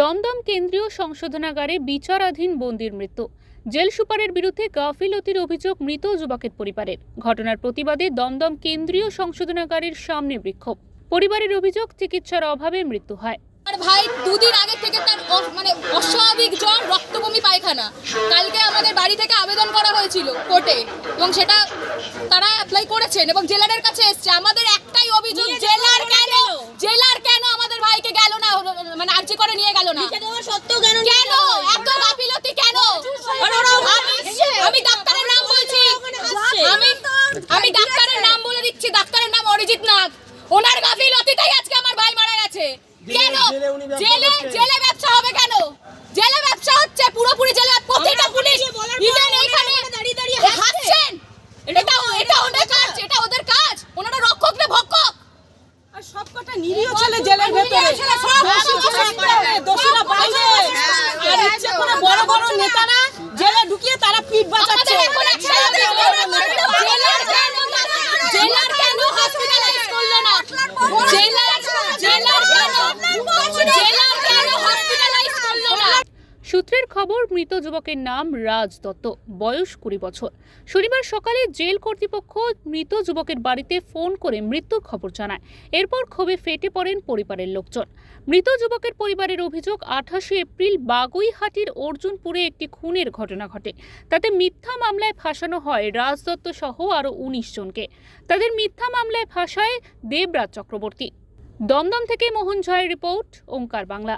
দমদম কেন্দ্রীয় সংশোধনাগারে বিচারাধীন বন্দির মৃত্যু। জেল সুপারের বিরুদ্ধে গাফিলতির অভিযোগ মৃত যুবকের পরিবারের। ঘটনার প্রতিবাদে দমদম কেন্দ্রীয় সংশোধনাগারের সামনে বিক্ষোভ। পরিবারের অভিযোগ, চিকিৎসার অভাবে মৃত্যু হয়। আর ভাই দুদিন আগে থেকে তার মানে অস্বাভাবিক জ্বর, রক্তবমি পায়খানা। কালকে আমাদের বাড়ি থেকে আবেদন করা হয়েছিল কোর্টে। এবং সেটা তারা অ্যাপ্লাই করেছেন এবং জেলারের কাছে এসছে। আমাদের একটাই অভিযোগ জেলার কেন জেলার কেন আমাদের ভাইকে গেল না মানে আর্জি করে নিয়ে গেল না। কেন কেন? এত গাফিলতি কেন? আমি- ডাক্তারের নাম বলছি। আমি আমি ডাক্তারের নাম বলে দিচ্ছি। ডাক্তারের নাম অরিজিৎ নাগ। ওনার গাফিলতিতেই আজকে আমার ভাই মারা গেছে। কেন? জেলে ব্যবসা জেলে ব্যবসা হবে কেন? জেলে ব্যবসা হচ্ছে পুরোপুরি জেলে। প্রতিটা পুলিশ ইভেন এইখানে এ হাসছেন। এটা এটা ওদের কাজ। এটা ওদের কাজ। ওনারা রক্ষক না ভক্ষক? আর সবকটা নিরীহ ছেলে জেলের ভেতরে। সব দোষী ছেলে বাইরে, দোষীরা বাইরে আর ইচ্ছে করে বড় বড় নেতারা জেলে ঢুকিয়ে তারা পিঠ বাঁচাচ্ছে আমাদের এখন একটা জেলার কেন জেলার কেন হসপিটালাইজ করল না জেলার জেলার কেন জেলার কেন হসপিটালাইজ করল না সূত্রের খবর, মৃত যুবকের নাম রাজ দত্ত, বয়স কুড়ি বছর। শনিবার সকালে জেল কর্তৃপক্ষ মৃত যুবকের বাড়িতে ফোন করে মৃত্যুর খবর জানায়। এরপর ক্ষোভে ফেটে পড়েন পরিবারের লোকজন। মৃত যুবকের পরিবারের অভিযোগ, আঠাশে এপ্রিল বাগুইহাটির অর্জুনপুরে একটি খুনের ঘটনা ঘটে। তাতে মিথ্যা মামলায় ফাঁসানো হয় রাজ দত্ত সহ আরও উনিশ জনকে। তাদের মিথ্যা মামলায় ফাঁসায় দেবরাজ চক্রবর্তী। দমদম থেকে মোহন ঝয়ের রিপোর্ট, ওঙ্কার বাংলা।